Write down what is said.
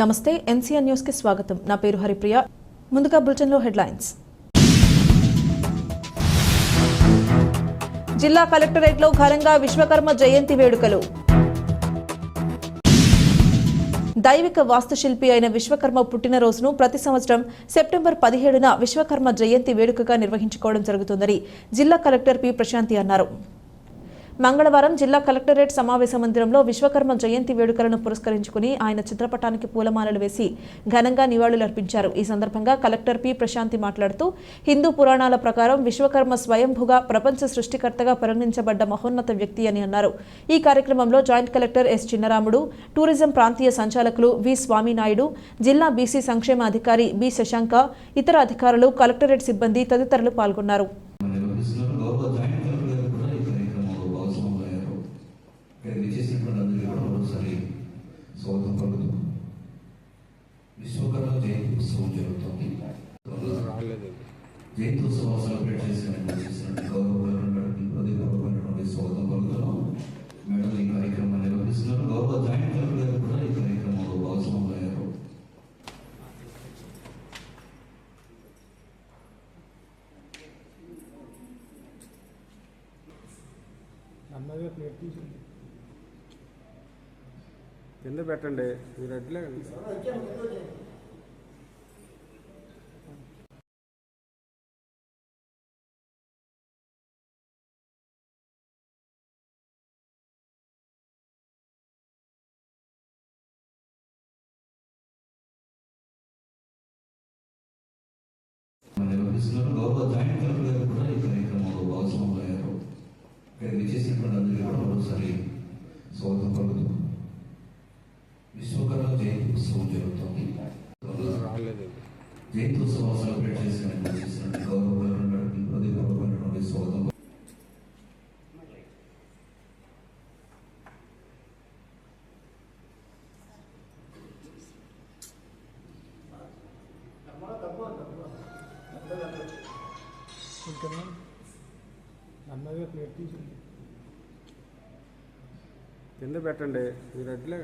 నమస్తే ఎన్సీఎన్ న్యూస్కి స్వాగతం. నా పేరు హరిప్రియ. ముందుగా బులెటిన్లో హెడ్లైన్స్. జిల్లా కలెక్టరేట్లో ఘనంగా విశ్వకర్మ జయంతి వేడుకలు. దైవిక వాస్తుశిల్పి అయిన విశ్వకర్మ పుట్టినరోజును ప్రతి సంవత్సరం సెప్టెంబర్ పదిహేడున విశ్వకర్మ జయంతి వేడుకగా నిర్వహించుకోవడం జరుగుతుందని జిల్లా కలెక్టర్ పి. ప్రశాంతి అన్నారు. మంగళవారం జిల్లా కలెక్టరేట్ సమావేశ మందిరంలో విశ్వకర్మ జయంతి వేడుకలను పురస్కరించుకుని ఆయన చిత్రపటానికి పూలమాలలు వేసి ఘనంగా నివాళులర్పించారు. ఈ సందర్భంగా కలెక్టర్ పి ప్రశాంతి మాట్లాడుతూ హిందూ పురాణాల ప్రకారం విశ్వకర్మ స్వయంభుగా ప్రపంచ సృష్టికర్తగా పరిగణించబడ్డ మహోన్నత వ్యక్తి అని అన్నారు. ఈ కార్యక్రమంలో joint collector S Chinnaramudu tourism ప్రాంతీయ సంచాలకులు వి స్వామినాయుడు జిల్లా బీసీ సంక్షేమ అధికారి బి శశాంక ఇతర అధికారులు కలెక్టరేట్ సిబ్బంది తదితరులు పాల్గొన్నారు నిర్వహిస్తున్నారు గౌరవ జాయింట్ కలెక్టర్ గారు కూడా ఈ కార్యక్రమంలో భాగస్వాములయ్యారు ఇక్కడ విచ్చేసినటువంటి అందరికీ కూడా మరోసారి స్వాగతం పలుకుతున్నాం విశ్వకర్మ జయంతి ఉత్సవం జరుగుతుంది జయంతి సెలబ్రేట్ చేసిన చేసినటువంటి గౌరవ కలెక్టర్ హృదయపూర్వకమైనటువంటి స్వాగతం పలుకుతున్నాం మేడం ఈ కార్యక్రమాన్ని నిర్వహిస్తున్నారు గౌరవ జాయింట్ కలెక్టర్ గారు కూడా ఈ కార్యక్రమంలో భాగస్వాములయ్యారు అన్నగా ప్లేట్ తీసింది కింద పెట్టండి. మీరు అట్లే నిర్వహిస్తున్నారు గౌరవ జాయింట్ కలెక్టర్ గారు కూడా ఈ కార్యక్రమంలో ఇక్కడ విచ్చేసినటువంటి అందరికీ కూడా మరోసారి స్వాగతం పలుకుతున్నాం విశ్వకర్మ జయంతి ఉత్సవం జరుగుతోంది. జయంతి ఉత్సవం సెలబ్రేట్ చేసిన గౌరవ ఇంకన్నా అన్నగా ప్లేట్ తీసింది కింద పెట్టండి. మీరు అట్లే